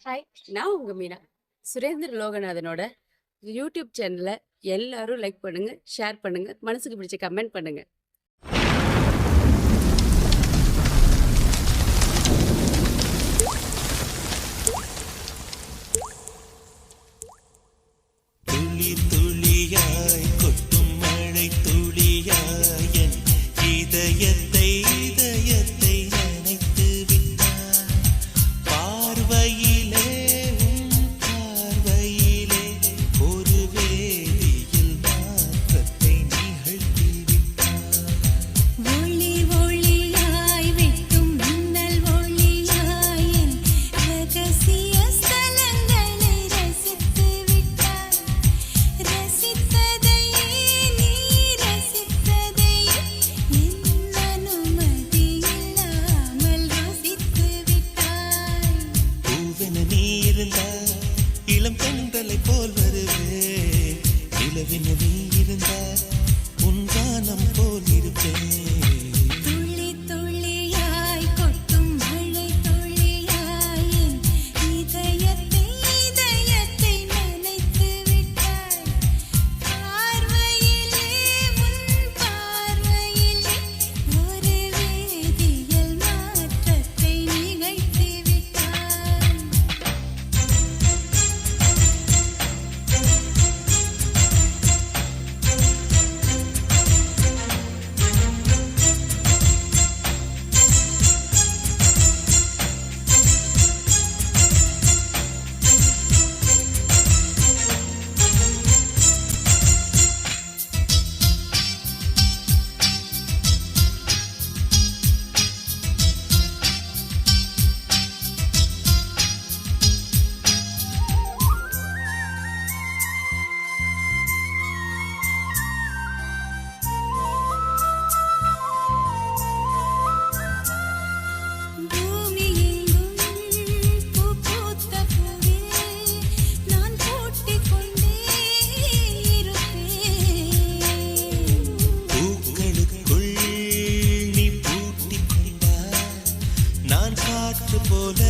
Hi நான் உங்கள் Meena. Surendra லோகநாதனோட YouTube சேனலை எல்லாரும் லைக் பண்ணுங்கள் ஷேர் பண்ணுங்கள் மனசுக்கு பிடிச்ச கமெண்ட் பண்ணுங்கள் துளியாய் கொட்டும் மழை துளியாய் என் இதயத்தை bullet.